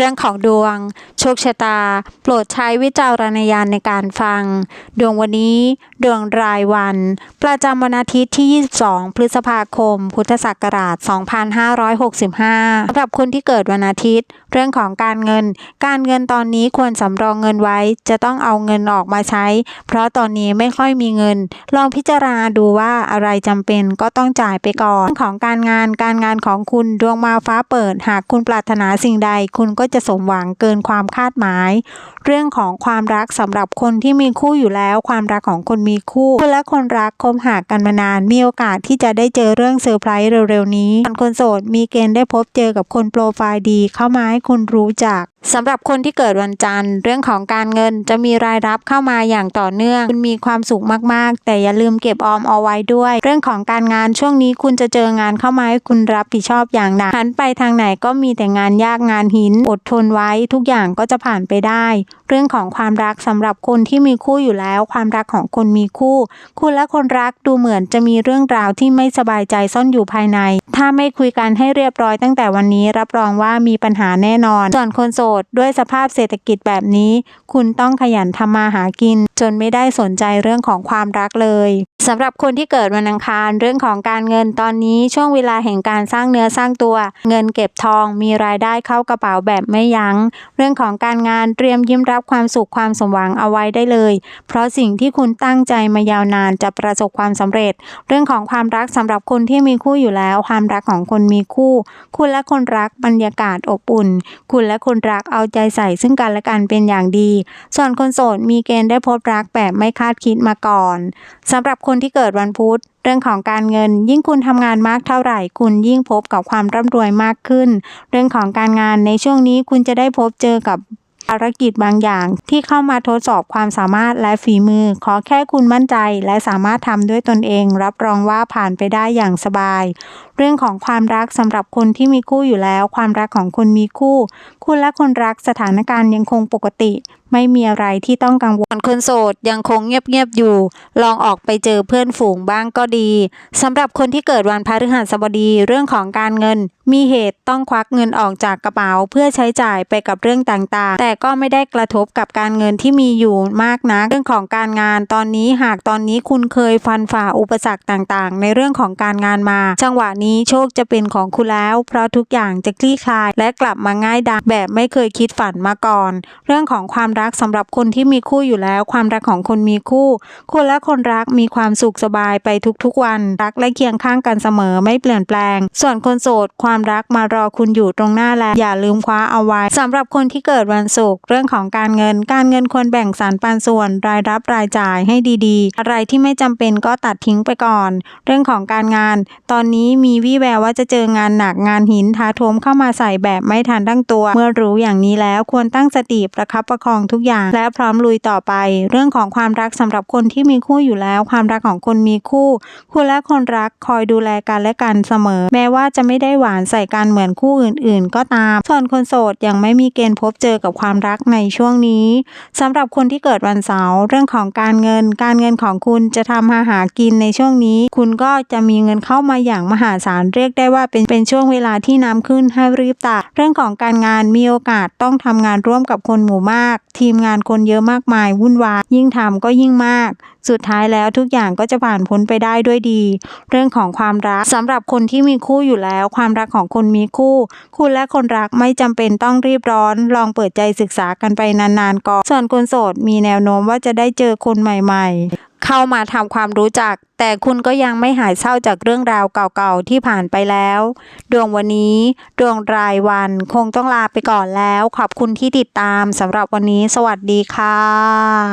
รื่องของดวง โชคชะตา โปรดใช้วิจารณญาณในการฟัง ดวงวันนี้ ดวงรายวัน ประจำวันอาทิตย์ที่ 22 พฤษภาคม พุทธศักราช 2565สำหรับคนที่เกิดวันอาทิตย์ เรื่องของการเงิน การเงินตอนนี้ควรสำรองเงินไว้ จะต้องเอาเงินออกมาใช้ เพราะตอนนี้ไม่ค่อยมีเงิน ลองพิจารณาดูว่าอะไรจำเป็นก็ต้องจ่ายไปก่อนเรื่องของการงาน การงานของคุณดวงมาฟ้าเปิด หากคุณปรารถนาสิ่งใดคุณก็จะสมหวังเกินความคาดหมาย เรื่องของความรักสำหรับคนที่มีคู่อยู่แล้ว ความรักของคนมีคู่คุณและคนรักคบหากันมานาน มีโอกาสที่จะได้เจอเรื่องเซอร์ไพรส์เร็วๆนี้คนโสดมีเกณฑ์ได้พบเจอกับคนโปรไฟล์ดีเข้ามาให้คุณรู้จักสำหรับคนที่เกิดวันจันทร์ เรื่องของการเงินจะมีรายรับเข้ามาอย่างต่อเนื่อง คุณมีความสุขมากๆ แต่อย่าลืมเก็บออมเอาไว้ด้วย เรื่องของการงานช่วงนี้คุณจะเจองานเข้ามาให้คุณรับผิดชอบอย่างหนักหันไปทางไหนก็มีแต่งานยากงานหิน อดทนไว้ทุกอย่างก็จะผ่านไปได้ เรื่องของความรักสำหรับคนที่มีคู่อยู่แล้ว ความรักของคนมีคู่ คุณและคนรักดูเหมือนจะมีเรื่องราวที่ไม่สบายใจซ่อนอยู่ภายใน ถ้าไม่คุยกันให้เรียบร้อยตั้งแต่วันนี้รับรองว่ามีปัญหาแน่นอน ส่วนคนโสดด้วยสภาพเศรษฐกิจแบบนี้ คุณต้องขยันทำมาหากิน จนไม่ได้สนใจเรื่องของความรักเลย สำหรับคนที่เกิดวันอังคารเรื่องของการเงินตอนนี้ช่วงเวลาแห่งการสร้างเนื้อสร้างตัว เงินเก็บทองมีรายได้เข้ากระเป๋าแบบไม่ยัง้ง เรื่องของการงานเตรียมยิ้มรับความสุขความสมหวังเอาไว้ได้เลย เพราะสิ่งที่คุณตั้งใจมายาวนานจะประสบความสำเร็จ เรื่องของความรักสำหรับคนที่มีคู่อยู่แล้ว ความรักของคนมีคู่ คุณและคนรักบรรยากาศอบอุ่น คุณและคนรักเอาใจใส่ซึ่งกันและกันเป็นอย่างดี ส่วนคนโสดมีเกณฑ์ได้พบรักแบบไม่คาดคิดมาก่อนสำหรับคคนที่เกิดวันพุธ เรื่องของการเงิน ยิ่งคุณทำงานมากเท่าไหร่ คุณยิ่งพบกับความร่ำรวยมากขึ้น เรื่องของการงานในช่วงนี้คุณจะได้พบเจอกับภารกิจบางอย่างที่เข้ามาทดสอบความสามารถและฝีมือ ขอแค่คุณมั่นใจและสามารถทำด้วยตนเอง รับรองว่าผ่านไปได้อย่างสบาย เรื่องของความรักสำหรับคนที่มีคู่อยู่แล้ว ความรักของคนมีคู่ คุณและคนรักสถานการณ์ยังคงปกติ ไม่มีอะไรที่ต้องกังวลคนโสดยังคงเงียบๆอยู่ ลองออกไปเจอเพื่อนฝูงบ้างก็ดีสำหรับคนที่เกิดวันพฤหัสบดีเรื่องของการเงิน มีเหตุต้องควักเงินออกจากกระเป๋า เพื่อใช้จ่ายไปกับเรื่องต่างๆ แต่ก็ไม่ได้กระทบกับการเงินที่มีอยู่มากนักเรื่องของการงานตอนนี้หากตอนนี้คุณเคยฟันฝ่าอุปสรรคต่างๆ ในเรื่องของการงานมา จังหวะนี้โชคจะเป็นของคุณแล้ว เพราะทุกอย่างจะคลี่คลาย และกลับมาง่ายดายแบบไม่เคยคิดฝันมาก่อน เรื่องของความรักสำหรับคนที่มีคู่อยู่แล้ว ความรักของคนมีคู่ คุณและคนรักมีความสุขสบายไปทุกๆวัน รักและเคียงข้างกันเสมอไม่เปลี่ยนแปลง ส่วนคนโสดความรักมารอคุณอยู่ตรงหน้าแล้วอย่าลืมคว้าเอาไว้สำหรับคนที่เกิดวันศุกร์เรื่องของการเงิน การเงินควรแบ่งสรรปันส่วนรายรับรายจ่ายให้ดีๆ อะไรที่ไม่จำเป็นก็ตัดทิ้งไปก่อน เรื่องของการงาน ตอนนี้มีวี่แววว่าจะเจองานหนักงานหินท้าโถมเข้ามาใส่แบบไม่ทันตั้งตัว เมื่อรู้อย่างนี้แล้วควรตั้งสติประคับประคองทุกอย่าง และพร้อมลุยต่อไป เรื่องของความรักสำหรับคนที่มีคู่อยู่แล้ว ความรักของคนมีคู่ คุณและคนรักคอยดูแลกันและกันเสมอ แม้ว่าจะไม่ได้หวานใส่กันเหมือนคู่อื่น ๆ ก็ตาม ส่วนคนโสดยังไม่มีเกณฑ์พบเจอกับความรักในช่วงนี้สำหรับคนที่เกิดวันเสาร์เรื่องของการเงิน การเงินของคุณจะทำมาหากินในช่วงนี้ คุณก็จะมีเงินเข้ามาอย่างมหาศาลเรียกได้ว่าเป็นเป็นช่วงเวลาที่น้ำขึ้นให้รีบตักเรื่องของการงานมีโอกาสต้องทำงานร่วมกับคนหมู่มาก ทีมงานคนเยอะมากมายวุ่นวายยิ่งทำก็ยิ่งมาก สุดท้ายแล้วทุกอย่างก็จะผ่านพ้นไปได้ด้วยดี เรื่องของความรักสำหรับคนที่มีคู่อยู่แล้ว ความรักของคนมีคู่ คุณและคนรักไม่จำเป็นต้องรีบร้อน ลองเปิดใจศึกษากันไปนานๆก่อนส่วนคนโสดมีแนวโน้มว่าจะได้เจอคนใหม่ ๆ เข้ามาทำความรู้จัก แต่คุณก็ยังไม่หายเศร้าจากเรื่องราวเก่าๆที่ผ่านไปแล้ว ดวงวันนี้ ดวงรายวันคงต้องลาไปก่อนแล้ว ขอบคุณที่ติดตามสำหรับวันนี้ สวัสดีค่ะ